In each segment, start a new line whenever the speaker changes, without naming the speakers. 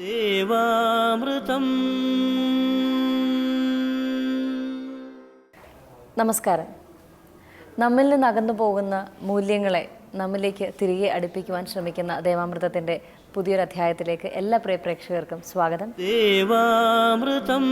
ദേവാമൃതം.
നമസ്കാരം. നമ്മിൽ നിന്ന് അകന്നു പോകുന്ന മൂല്യങ്ങളെ നമ്മിലേക്ക് തിരികെ അടുപ്പിക്കുവാൻ ശ്രമിക്കുന്ന ദേവാമൃതത്തിന്റെ പുതിയൊരു അധ്യായത്തിലേക്ക് എല്ലാ പ്രിയ പ്രേക്ഷകർക്കും സ്വാഗതം.
ദേവാമൃതം.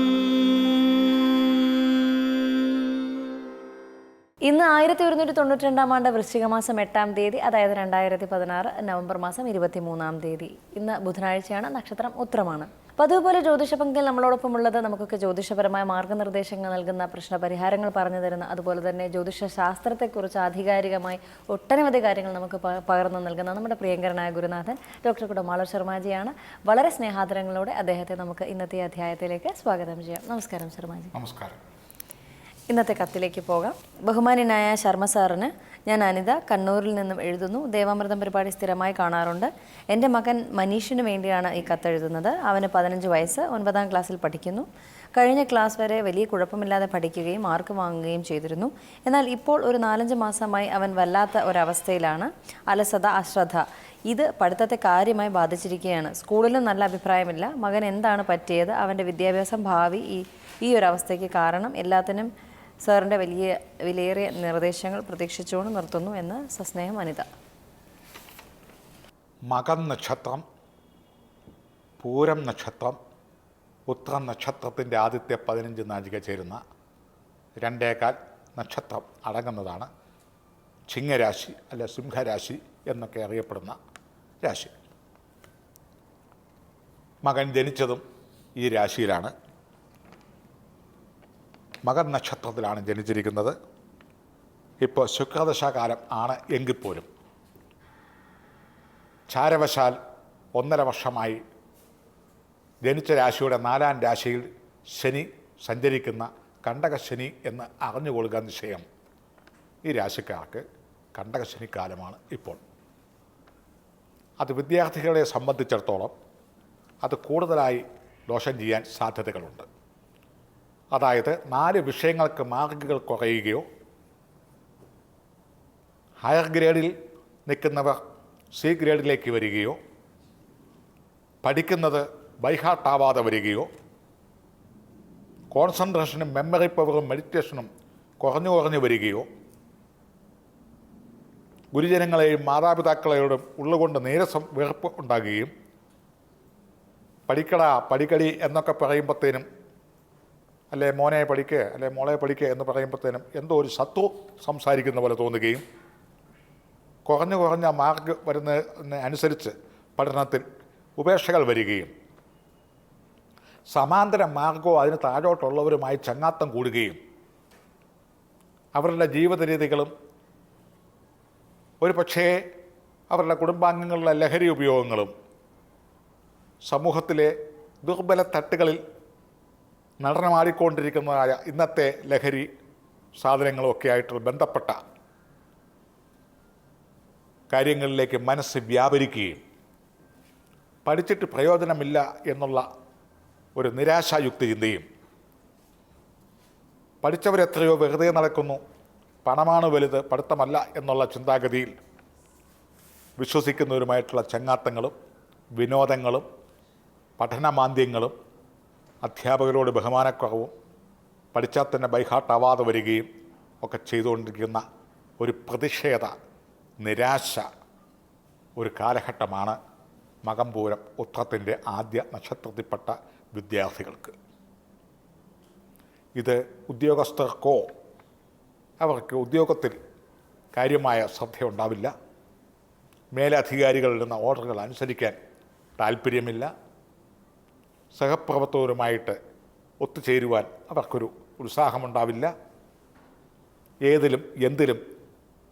ഇന്ന് ആയിരത്തി ഒരുന്നൂറ്റി തൊണ്ണൂറ്റി രണ്ടാം ആണ്ട് വൃശ്ചിക മാസം എട്ടാം തീയതി അതായത് രണ്ടായിരത്തി പതിനാറ് നവംബർ മാസം ഇരുപത്തി മൂന്നാം തീയതി. ഇന്ന് ബുധനാഴ്ചയാണ് നക്ഷത്രം ഉത്രമാണ് പതിവ് അതുപോലെ ജ്യോതിഷ പങ്കിൽ നമ്മളോടൊപ്പം ഉള്ളത് നമുക്കൊക്കെ ജ്യോതിഷപരമായ മാർഗനിർദ്ദേശങ്ങൾ നൽകുന്ന പ്രശ്നപരിഹാരങ്ങൾ പറഞ്ഞു തരുന്ന അതുപോലെ തന്നെ ജ്യോതിഷ ശാസ്ത്രത്തെക്കുറിച്ച് ആധികാരികമായി ഒട്ടനവധി കാര്യങ്ങൾ നമുക്ക് പകർന്നു നൽകുന്ന നമ്മുടെ പ്രിയങ്കരനായ ഗുരുനാഥൻ ഡോക്ടർ കുടമാളർ ശർമാജിയാണ്. വളരെ സ്നേഹാദരങ്ങളോടെ അദ്ദേഹത്തെ നമുക്ക് ഇന്നത്തെ അധ്യായത്തിലേക്ക് സ്വാഗതം ചെയ്യാം. നമസ്കാരം ശർമാജി.
നമസ്കാരം.
ഇന്നത്തെ കത്തിലേക്ക് പോകാം. ബഹുമാനനായ ശർമ്മ സാറിന് ഞാൻ അനിത കണ്ണൂരിൽ നിന്നും എഴുതുന്നു. ദേവാമൃതം പരിപാടി സ്ഥിരമായി കാണാറുണ്ട്. എന്റെ മകൻ മനീഷിന് വേണ്ടിയാണ് ഈ കത്തെഴുതുന്നത് അവന് പതിനഞ്ച് വയസ്സ് ഒൻപതാം ക്ലാസ്സിൽ പഠിക്കുന്നു. കഴിഞ്ഞ ക്ലാസ് വരെ വലിയ കുഴപ്പമില്ലാതെ പഠിക്കുകയും മാർക്ക് വാങ്ങുകയും ചെയ്തിരുന്നു. എന്നാൽ ഇപ്പോൾ ഒരു നാലഞ്ച് മാസമായി അവൻ വല്ലാത്ത ഒരവസ്ഥയിലാണ്. അലസത അശ്രദ്ധ. ഇത് പഠിത്തത്തെ കാര്യമായി ബാധിച്ചിരിക്കുകയാണ്. സ്കൂളിലും നല്ല അഭിപ്രായമില്ല. മകൻ എന്താണ് പറ്റിയത്? അവന്റെ വിദ്യാഭ്യാസം ഭാവി ഈ ഈ ഒരു അവസ്ഥയ്ക്ക് കാരണം എല്ലാത്തിനും സാറിന്റെ വലിയ വിലയേറിയ നിർദ്ദേശങ്ങൾ പ്രതീക്ഷിച്ചുകൊണ്ട് നിർത്തുന്നു എന്ന് സസ്നേഹം അനിത.
മകം നക്ഷത്രം പൂരം നക്ഷത്രം ഉത്രം നക്ഷത്രത്തിന്റെ ആദ്യത്തെ പതിനഞ്ച് നാഴിക ചേരുന്ന രണ്ടേകാൽ നക്ഷത്രം അടങ്ങുന്നതാണ്. ചിങ്ങരാശി അല്ലെ സിംഹരാശി എന്നൊക്കെ അറിയപ്പെടുന്ന രാശി. മകൻ ജനിച്ചതും ഈ രാശിയിലാണ്. മകൻ നക്ഷത്രത്തിലാണ് ജനിച്ചിരിക്കുന്നത്. ഇപ്പോൾ ശുക്രദശാകാലം ആണ് എങ്കിൽ പോലും ചാരവശാൽ ഒന്നര വർഷമായി ജനിച്ച രാശിയുടെ നാലാം രാശിയിൽ ശനി സഞ്ചരിക്കുന്ന കണ്ടകശനി എന്ന് അറിഞ്ഞുകൊള്ളുക നിശ്ചയം. ഈ രാശിക്കാർക്ക് കണ്ടകശനി കാലമാണ് ഇപ്പോൾ. അത് വിദ്യാർത്ഥികളെ സംബന്ധിച്ചിടത്തോളം അത് കൂടുതലായി ദോഷം ചെയ്യാൻ സാധ്യതകളുണ്ട്. അതായത് നാല് വിഷയങ്ങൾക്ക് മാർക്കുകൾ കുറയുകയോ ഹയർ ഗ്രേഡിൽ നിൽക്കുന്നവർ സി ഗ്രേഡിലേക്ക് വരികയോ പഠിക്കുന്നത് ബൈഹാർട്ടാവാതെ വരികയോ കോൺസെൻട്രേഷനും മെമ്മറി പവറും മെഡിറ്റേഷനും കുറഞ്ഞു കുറഞ്ഞു വരികയോ ഗുരുജനങ്ങളെയും മാതാപിതാക്കളെയോടും ഉള്ളുകൊണ്ട് നീരസം വെറുപ്പ് ഉണ്ടാകുകയും പഠിക്കടാ പഠിക്കടി എന്നൊക്കെ പറയുമ്പോഴത്തേനും അല്ലെ മോനെ പഠിക്കുക അല്ലെ മോളെ പഠിക്കുക എന്ന് പറയുമ്പോഴത്തേനും എന്തോ ഒരു സത്വ സംസാരിക്കുന്ന പോലെ തോന്നുകയും കുറഞ്ഞു കുറഞ്ഞ മാർക്ക് വരുന്നതിന് അനുസരിച്ച് പഠനത്തിൽ ഉപേക്ഷകൾ വരികയും സമാന്തര മാർഗവും അതിന് താഴോട്ടുള്ളവരുമായി ചങ്ങാത്തം കൂടുകയും അവരുടെ ജീവിത രീതികളും ഒരു പക്ഷേ അവരുടെ കുടുംബാംഗങ്ങളുടെ ലഹരി ഉപയോഗങ്ങളും സമൂഹത്തിലെ ദുർബല തട്ടുകളിൽ നടനമാടിക്കൊണ്ടിരിക്കുന്നതായ ഇന്നത്തെ ലഹരി സാധനങ്ങളൊക്കെ ആയിട്ട് ബന്ധപ്പെട്ട കാര്യങ്ങളിലേക്ക് മനസ്സ് വ്യാപരിക്കുകയും പഠിച്ചിട്ട് പ്രയോജനമില്ല എന്നുള്ള ഒരു നിരാശായുക്ത ചിന്തയും. പഠിച്ചവരെത്രയോ വെറുതെ നടക്കുന്നു. പണമാണ് വലുത് പഠിത്തമല്ല എന്നുള്ള ചിന്താഗതിയിൽ വിശ്വസിക്കുന്നവരുമായിട്ടുള്ള ചങ്ങാത്തങ്ങളും വിനോദങ്ങളും പഠനമാന്ദ്യങ്ങളും അധ്യാപകരോട് ബഹുമാനക്കുറവും പഠിച്ചാൽ തന്നെ ബൈഹാട്ടാവാതെ വരികയും ഒക്കെ ചെയ്തുകൊണ്ടിരിക്കുന്ന ഒരു പ്രതിഷേധ നിരാശ ഒരു കാലഘട്ടമാണ് മകമ്പൂരം ഉത്രത്തിന്റെ ആദ്യ നക്ഷത്രത്തിൽപ്പെട്ട വിദ്യാർത്ഥികൾക്ക്. ഇത് ഉദ്യോഗസ്ഥർക്കോ അവർക്ക് ഉദ്യോഗത്തിൽ കാര്യമായ ശ്രദ്ധയുണ്ടാവില്ല. മേലധികാരികളിൽ നിന്ന് ഓർഡറുകൾ അനുസരിക്കാൻ താല്പര്യമില്ല സഹപ്രവർത്തകരുമായിട്ട് ഒത്തുചേരുവാൻ അവർക്കൊരു ഉത്സാഹമുണ്ടാവില്ല. ഏതിലും എന്തിലും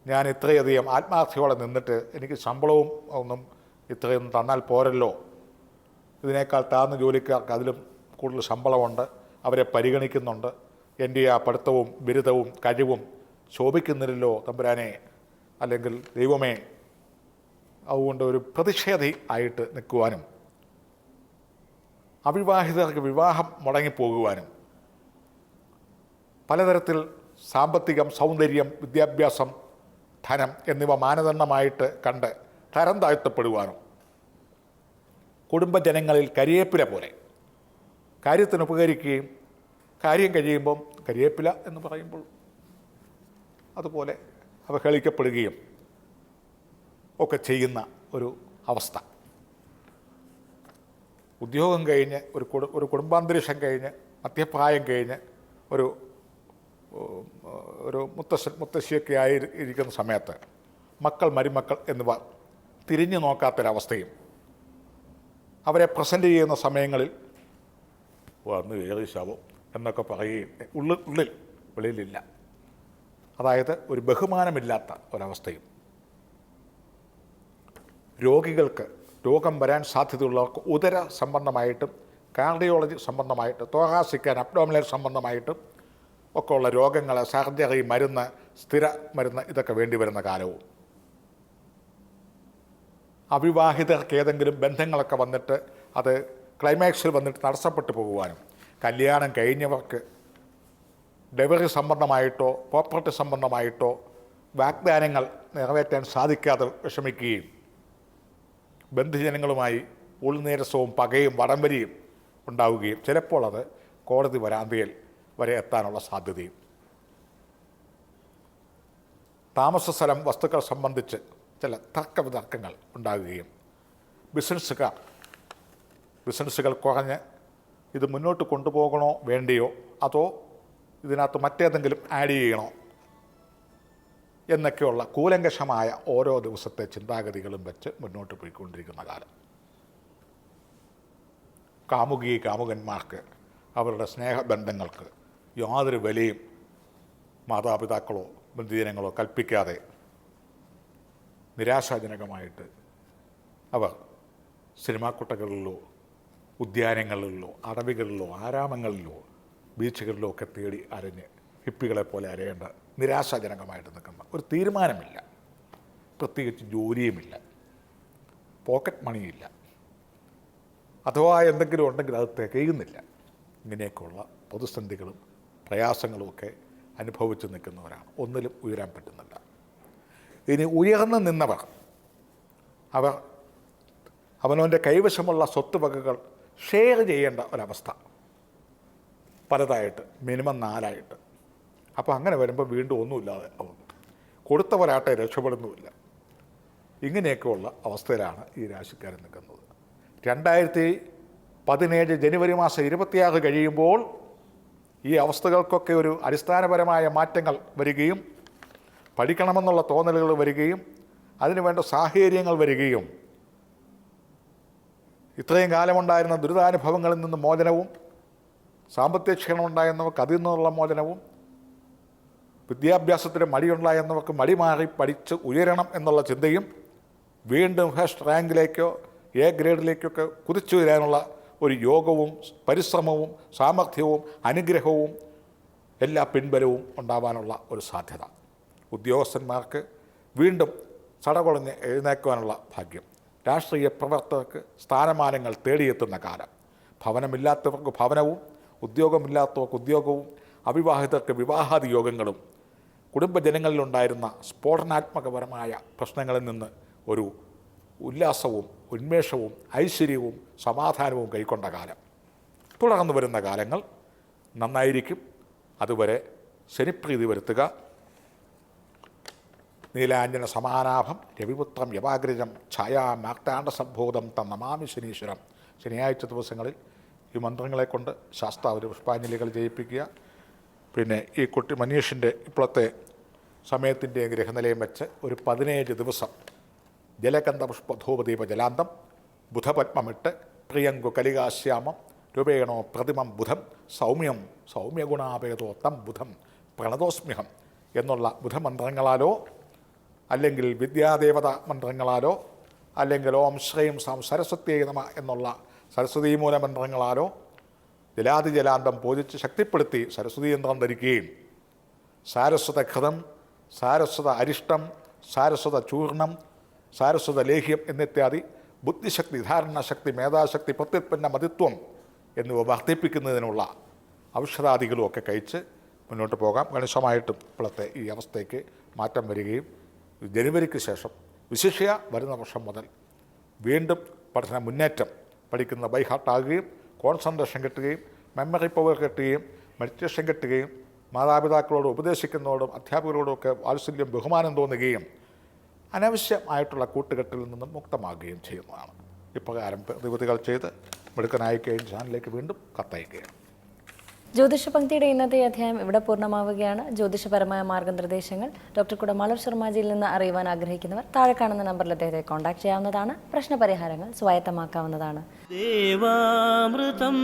ഞാൻ ഇത്രയധികം ആത്മാർത്ഥയോടെ നിന്നിട്ട് എനിക്ക് ശമ്പളവും ഒന്നും ഇത്രയൊന്നും തന്നാൽ പോരല്ലോ. ഇതിനേക്കാൾ താഴ്ന്ന ജോലിക്കാർക്ക് അതിലും കൂടുതൽ ശമ്പളമുണ്ട്. അവരെ പരിഗണിക്കുന്നുണ്ട്. എന്റെ ആ പഠിത്തവും ബിരുദവും കഴിവും ശോഭിക്കുന്നില്ലല്ലോ തമ്പുരാനെ. അല്ലെങ്കിൽ ദൈവമേ അതുകൊണ്ട് ഒരു പ്രതിഷേധി ആയിട്ട് നിൽക്കുവാനും അവിവാഹിതർക്ക് വിവാഹം മുടങ്ങിപ്പോകുവാനും പലതരത്തിൽ സാമ്പത്തികം സൗന്ദര്യം വിദ്യാഭ്യാസം ധനം എന്നിവ മാനദണ്ഡമായിട്ട് കണ്ട് തരം താഴ്ത്തപ്പെടുവാനും. കുടുംബജനങ്ങളിൽ കരിയേപ്പില പോലെ. കാര്യത്തിന് ഉപകരിക്കുകയും കാര്യം കഴിയുമ്പം കരിയേപ്പില എന്ന് പറയുമ്പോൾ അതുപോലെ അവഹേളിക്കപ്പെടുകയും ഒക്കെ ചെയ്യുന്ന ഒരു അവസ്ഥ. ഉദ്യോഗം കഴിഞ്ഞ് ഒരു കുടു ഒരു കുടുംബാന്തരീക്ഷം കഴിഞ്ഞ് മധ്യപ്രായം കഴിഞ്ഞ് ഒരു ഒരു മുത്തശ്ശൻ മുത്തശ്ശിയൊക്കെ ആയി ഇരിക്കുന്ന സമയത്ത് മക്കൾ മരുമക്കൾ എന്നിവ തിരിഞ്ഞു നോക്കാത്തൊരവസ്ഥയും അവരെ പ്രസന്റ് ചെയ്യുന്ന സമയങ്ങളിൽ വന്ന് ഏത് ശവം എന്നൊക്കെ പറയുകയും ഉള്ളിൽ ഉള്ളിൽ വെളിയിലില്ല. അതായത് ഒരു ബഹുമാനമില്ലാത്ത ഒരവസ്ഥയും. രോഗികൾക്ക് രോഗം വരാൻ സാധ്യതയുള്ളവർക്ക് ഉദര സംബന്ധമായിട്ടും കാർഡിയോളജി സംബന്ധമായിട്ടും തോഹാസിക്കാൻ അബ്ഡോമിനൽ സംബന്ധമായിട്ടും ഒക്കെ ഉള്ള രോഗങ്ങൾ സർജറി മരുന്ന് സ്ഥിര മരുന്ന് ഇതൊക്കെ വേണ്ടി വരുന്ന കാലവും. അവിവാഹിതർക്ക് ഏതെങ്കിലും ബന്ധങ്ങളൊക്കെ വന്നിട്ട് അത് ക്ലൈമാക്സിൽ വന്നിട്ട് തടസ്സപ്പെട്ടു പോകുവാനും കല്യാണം കഴിഞ്ഞവർക്ക് ഡെലിവറി സംബന്ധമായിട്ടോ പ്രോപ്പർട്ടി സംബന്ധമായിട്ടോ വാഗ്ദാനങ്ങൾ നിറവേറ്റാൻ സാധിക്കാതെ വിഷമിക്കുകയും ബന്ധുജനങ്ങളുമായി ഉൾനീരസവും പകയും വടംവരിയും ഉണ്ടാവുകയും ചിലപ്പോൾ അത് കോടതി വരാന്തയിൽ വരെ എത്താനുള്ള സാധ്യതയും. താമസ സ്ഥലം വസ്തുക്കൾ സംബന്ധിച്ച് ചില തർക്ക വിതർക്കങ്ങൾ ഉണ്ടാകുകയും ബിസിനസ്സുകാർ ബിസിനസ്സുകൾ കുറഞ്ഞ് ഇത് മുന്നോട്ട് കൊണ്ടുപോകണോ വേണ്ടിയോ അതോ ഇതിനകത്ത് മറ്റേതെങ്കിലും ആഡ് ചെയ്യണോ എന്നൊക്കെയുള്ള കൂലങ്കഷമായ ഓരോ ദിവസത്തെ ചിന്താഗതികളും വെച്ച് മുന്നോട്ട് പോയിക്കൊണ്ടിരിക്കുന്ന കാലം. കാമുകി കാമുകന്മാർക്ക് അവരുടെ സ്നേഹബന്ധങ്ങൾക്ക് യാതൊരു വിലയും മാതാപിതാക്കളോ ബന്ധുജനങ്ങളോ കൽപ്പിക്കാതെ നിരാശാജനകമായിട്ട് അവർ സിനിമാക്കുട്ടകളിലോ ഉദ്യാനങ്ങളിലോ അടവികളിലോ ആരാമങ്ങളിലോ ബീച്ചുകളിലോ ഒക്കെ തേടി അരഞ്ഞ് ഹിപ്പികളെ പോലെ അരയേണ്ട നിരാശാജനകമായിട്ട് നിൽക്കുന്ന ഒരു തീരുമാനമില്ല. പ്രത്യേകിച്ച് ജോലിയുമില്ല. പോക്കറ്റ് മണിയില്ല. അഥവാ എന്തെങ്കിലും ഉണ്ടെങ്കിൽ അത് തികയുന്നില്ല. ഇങ്ങനെയൊക്കെയുള്ള പ്രതിസന്ധികളും പ്രയാസങ്ങളും ഒക്കെ അനുഭവിച്ച് നിൽക്കുന്നവരാണ്. ഒന്നിലും ഉയരാൻ പറ്റുന്നില്ല. ഇനി ഉയർന്നു നിന്നവർ അവർ അവനവന്റെ കൈവശമുള്ള സ്വത്ത് വകകൾ ഷെയർ ചെയ്യേണ്ട ഒരവസ്ഥ. പലതായിട്ട് മിനിമം നാലായിട്ട് അപ്പോൾ അങ്ങനെ വരുമ്പോൾ വീണ്ടും ഒന്നുമില്ലാതെ കൊടുത്ത കൊടുത്തവരാട്ടെ രക്ഷപ്പെടുന്നുമില്ല. ഇങ്ങനെയൊക്കെയുള്ള അവസ്ഥയിലാണ് ഈ രാശിക്കാരൻ നിൽക്കുന്നത്. രണ്ടായിരത്തി പതിനേഴ് ജനുവരി മാസം ഇരുപത്തിയാറ് കഴിയുമ്പോൾ ഈ അവസ്ഥകൾക്കൊക്കെ ഒരു അടിസ്ഥാനപരമായ മാറ്റങ്ങൾ വരികയും പഠിക്കണമെന്നുള്ള തോന്നലുകൾ വരികയും അതിനുവേണ്ട സാഹചര്യങ്ങൾ വരികയും ഇത്രയും കാലമുണ്ടായിരുന്ന ദുരിതാനുഭവങ്ങളിൽ നിന്ന് മോചനവും സാമ്പത്തിക ക്ഷീണം ഉണ്ടായിരുന്നവർക്ക് അതിൽ നിന്നുള്ള മോചനവും വിദ്യാഭ്യാസത്തിന് മടിയുണ്ടായിരുന്നവർക്ക് മടി മാറി പഠിച്ച് ഉയരണം എന്നുള്ള ചിന്തയും വീണ്ടും ഫസ്റ്റ് റാങ്കിലേക്കോ എ ഗ്രേഡിലേക്കൊക്കെ കുതിച്ചു വരാനുള്ള ഒരു യോഗവും പരിശ്രമവും സാമർഥ്യവും അനുഗ്രഹവും എല്ലാ പിൻബലവും ഉണ്ടാവാനുള്ള ഒരു സാധ്യത. ഉദ്യോഗസ്ഥന്മാർക്ക് വീണ്ടും ചടകുളഞ്ഞ് എഴുന്നേക്കുവാനുള്ള ഭാഗ്യം. രാഷ്ട്രീയ പ്രവർത്തകർക്ക് സ്ഥാനമാനങ്ങൾ തേടിയെത്തുന്ന കാലം. ഭവനമില്ലാത്തവർക്ക് ഭവനവും ഉദ്യോഗമില്ലാത്തവർക്ക് ഉദ്യോഗവും അവിവാഹിതർക്ക് വിവാഹാദി യോഗങ്ങളും കുടുംബജനങ്ങളിലുണ്ടായിരുന്ന സ്ഫോടനാത്മകപരമായ പ്രശ്നങ്ങളിൽ നിന്ന് ഒരു ഉല്ലാസവും ഉന്മേഷവും ഐശ്വര്യവും സമാധാനവും കൈക്കൊണ്ട കാലം. തുടർന്നു വരുന്ന കാലങ്ങൾ നന്നായിരിക്കും. അതുവരെ ശനിപ്രീതി വരുത്തുക. നീലാഞ്ജന സമാനാഭം രവിപുത്രം യവാഗ്രജം ഛായാ മാർത്താണ്ഡ സംഭൂതം തന്നമാമി ശനീശ്വരം. ശനിയാഴ്ച ദിവസങ്ങളിൽ ഈ മന്ത്രങ്ങളെ കൊണ്ട് പുഷ്പാഞ്ജലികൾ ചെയ്യിപ്പിക്കുക പിന്നെ ഈ കുട്ടി മനീഷിന്റെ ഇപ്പോഴത്തെ സമയത്തിന്റെയും ഗ്രഹനിലയം വെച്ച് ഒരു പതിനേഴ് ദിവസം ജലകന്ധ പുഷ്പധൂപദീപ ജലാന്തം ബുധപത്മമിട്ട് പ്രിയങ്കു കലികാശ്യാമം രൂപേണോ പ്രതിമം ബുധം സൗമ്യം സൗമ്യഗുണാപേതോ തം ബുധം പ്രണതോസ്മ്യഹം എന്നുള്ള ബുധമന്ത്രങ്ങളാലോ അല്ലെങ്കിൽ വിദ്യാദേവത മന്ത്രങ്ങളാലോ അല്ലെങ്കിൽ ഓം ശ്രീം സം സരസ്വത്യേ നമ എന്നുള്ള സരസ്വതീമൂല മൂലമന്ത്രങ്ങളാലോ ജലാതി ജലാന്തം പൂജിച്ച് ശക്തിപ്പെടുത്തി സരസ്വതി യന്ത്രം ധരിക്കുകയും. സാരസ്വത ഘതം സാരസ്വത അരിഷ്ടം സാരസ്വത ചൂർണം സാരസ്വത ലേഹ്യം എന്നിത്യാദി ബുദ്ധിശക്തി ധാരണശക്തി മേധാശക്തി പ്രത്യുത്പന്ന മതിത്വം എന്നിവ വർദ്ധിപ്പിക്കുന്നതിനുള്ള ഔഷധാദികളും ഒക്കെ കഴിച്ച് മുന്നോട്ട് പോകാം. ഗണിശമായിട്ടും ഇപ്പോഴത്തെ ഈ അവസ്ഥയ്ക്ക് മാറ്റം വരികയും ജനുവരിക്ക് ശേഷം വിശിഷ്യ വരുന്ന വർഷം മുതൽ വീണ്ടും പഠന മുന്നേറ്റം പഠിക്കുന്ന ബൈ ഹാർട്ടാകുകയും കോൺസെൻട്രേഷൻ കിട്ടുകയും മെമ്മറി പവർ കിട്ടുകയും മെഡിറ്റേഷൻ കിട്ടുകയും മാതാപിതാക്കളോട് ഉപദേശിക്കുന്നതോടും അധ്യാപകരോടും ഒക്കെ വാത്സല്യം ബഹുമാനം തോന്നുകയും അനാവശ്യമായിട്ടുള്ള കൂട്ടുകെട്ടിൽ നിന്നും മുക്തമാകുകയും ചെയ്യുന്നതാണ്. ഇപ്രകാരം പ്രതിവിധികൾ ചെയ്ത് മിടുക്കനയക്കുകയും ചാനലിലേക്ക് വീണ്ടും കത്തയക്കുകയാണ്.
ജ്യോതിഷ പങ്ക്തിയുടെ ഇന്നത്തെ അധ്യായം ഇവിടെ പൂർണമാവുകയാണ്. ജ്യോതിഷപരമായ മാർഗനിർദ്ദേശങ്ങൾ ഡോക്ടർ കുടമാളൂർ ശർമാജിയിൽ നിന്ന് അറിയുവാൻ ആഗ്രഹിക്കുന്നവർ താഴെ കാണുന്ന നമ്പറിൽ അദ്ദേഹത്തെ കോൺടാക്ട് ചെയ്യാവുന്നതാണ്. പ്രശ്നപരിഹാരങ്ങൾ സ്വായത്തമാക്കാവുന്നതാണ്.
ദേവാമൃതം